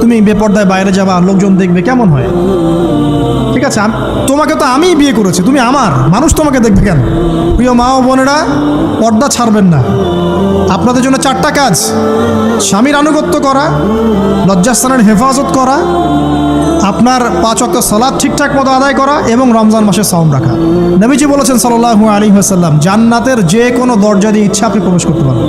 তুমি বেপর্দায় বাইরে যাবা, লোকজন দেখবে, কেমন হয়? ঠিক আছে তোমাকে তো আমিই বিয়ে করেছি, তুমি আমার। মানুষ তোমাকে দেখবে কেন? প্রিয় মা ও বোনেরা, পর্দা ছাড়বেন না। আপনাদের জন্য চারটা কাজ। স্বামীর আনুগত্য করা, লজ্জাস্থানের হেফাজত করা, আপনার পাঁচ অক্ট সালাদ ঠিকঠাক মতো আদায় করা এবং রমজান মাসে সাউম রাখা। নবীজি বলেছেন সাল্লাল্লাহু আলী হাসাল্লাম জান্নাতের যে কোনো দরজা দিয়ে ইচ্ছা আপনি প্রবেশ করতে পারবেন।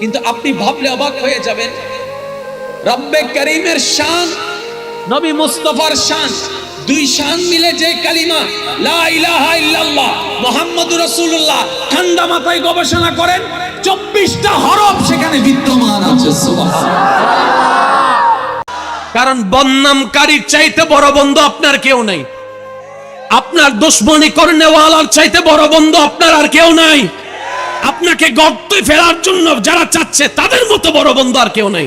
কিন্তু আপনি ভাবলে অবাক হয়ে যাবেন। রব্বে করিমের শান, নবী মুস্তফার শান, দুই শান মিলে যে কালিমা, লা ইলাহা ইল্লাল্লাহ, মুহাম্মাদুর রাসূলুল্লাহ, ঠান্ডা মাথায় গবেষণা করেন, চব্বিশটা হরফ সেখানে বিদ্যমান আছে। কারণ বদনামকারীর চাইতে বড় বন্ধু আপনার কেউ নাই। আপনার দুশ্মনী করনেওয়ালার চাইতে বড় বন্ধু আপনার আর কেউ নাই। আপনাকে গর্তে ফেরার জন্য যারা চাচ্ছে, তাদের মতো বড় বন্ধু আর কেউ নাই।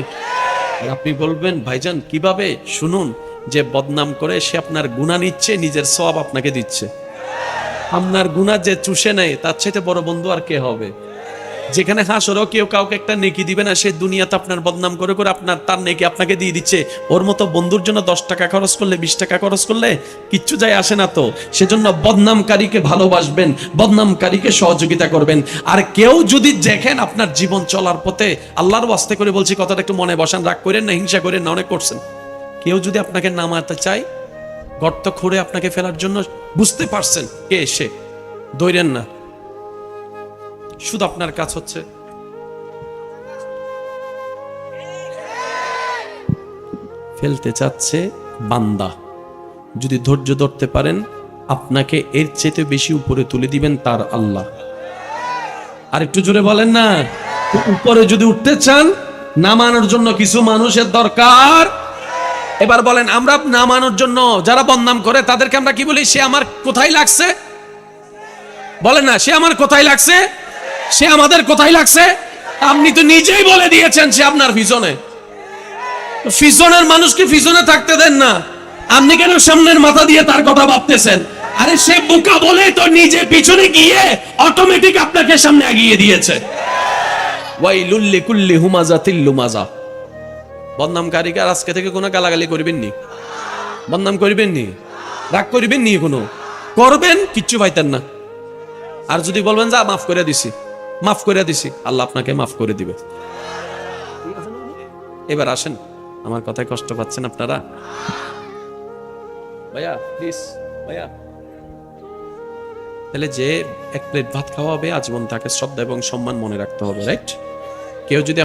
আপনি বলবেন, ভাইজান, কীভাবে? শুনুন, যে বদনাম করে সে আপনার গুণা নিচ্ছে, নিজের সব আপনাকে দিচ্ছে। আপনার গুণা যে চুষে নেয়, তার চাইতে বড় বন্ধু আর কে হবে? যেখানে হাসরও কেউ কাউকে একটা নেকি দিবে না, সে দুনিয়াতে আপনার বদনাম করে করে আপনার তার নেকি আপনাকে দিয়ে দিচ্ছে। ওর মতো বন্ধুর জন্য দশ টাকা খরচ করলে, বিশ টাকা খরচ করলে কিচ্ছু যায় আসে না তো। সেজন্য বদনামকারীকে ভালোবাসবেন, বদনামকারীকে সহযোগিতা করবেন। আর কেউ যদি দেখেন আপনার জীবন চলার পথে, আল্লাহর ওয়াস্তে করে বলছি, কথাটা একটু মনে বসান, রাগ করেন না, হিংসা করেন না, অনেক করছেন। কেউ যদি আপনাকে নামাতে চায়, গর্ত খুঁড়ে আপনাকে ফেলার জন্য বুঝতে পারছেন কে এসে দৈরেন না। শুধু আপনার কাজ হচ্ছে। ফেলতে চাচ্ছে বান্দা। যদি ধৈর্য ধরতে পারেন, আপনাকে এর চেয়ে বেশি উপরে তুলে দিবেন তার আল্লাহ। আর একটু জোরে বলেন না, উপরে যদি উঠতে চান নামানোর জন্য কিছু মানুষের দরকার। এবার বলেন, আমরা নামানোর জন্য যারা বদনাম করে, তাদেরকে আমরা কি বলি? সে আমার কোথায় লাগছে? বলেন না, সে আমার কোথায় লাগছে? সে আমাদের কোথায় লাগছে? আপনি তো নিজেই বলে দিয়েছেন সে আপনার পিছনে পিছনের মানুষকে পিছনে থাকতে দেন না? আপনি কেন সামনের মাথা দিয়ে তার কথা ভাবতেছেন? আরে সে বোকা বলে তো নিজে পিছনে গিয়ে অটোমেটিক আপনাকে সামনে এগিয়ে দিয়েছে। ওয়াইলুল্লি কুল্লি হুমাজা তিল্লু মাজা বদনামকারীকে আজকে থেকে কোনো গালাগালি করবেন নি? বদনাম করবেন নি? রাগ করবেন নি কোনো? করবেন, কিচ্ছু পাইতেন না। আর যদি বলবেন, যা, মাফ করে দিছি। মাফ করে দিছি। আল্লাহ আপনাকে মাফ করে দিবে। এবার আসেন। আমার কথায় কষ্ট পাচ্ছেন আপনারা? ভাইয়া প্লিজ ভাইয়া। তাহলে যে এক প্লেট ভাত খাওয়াবে, আজীবন তাকে শ্রদ্ধা এবং সম্মান মনে রাখতে হবে রাইট কেউ যদি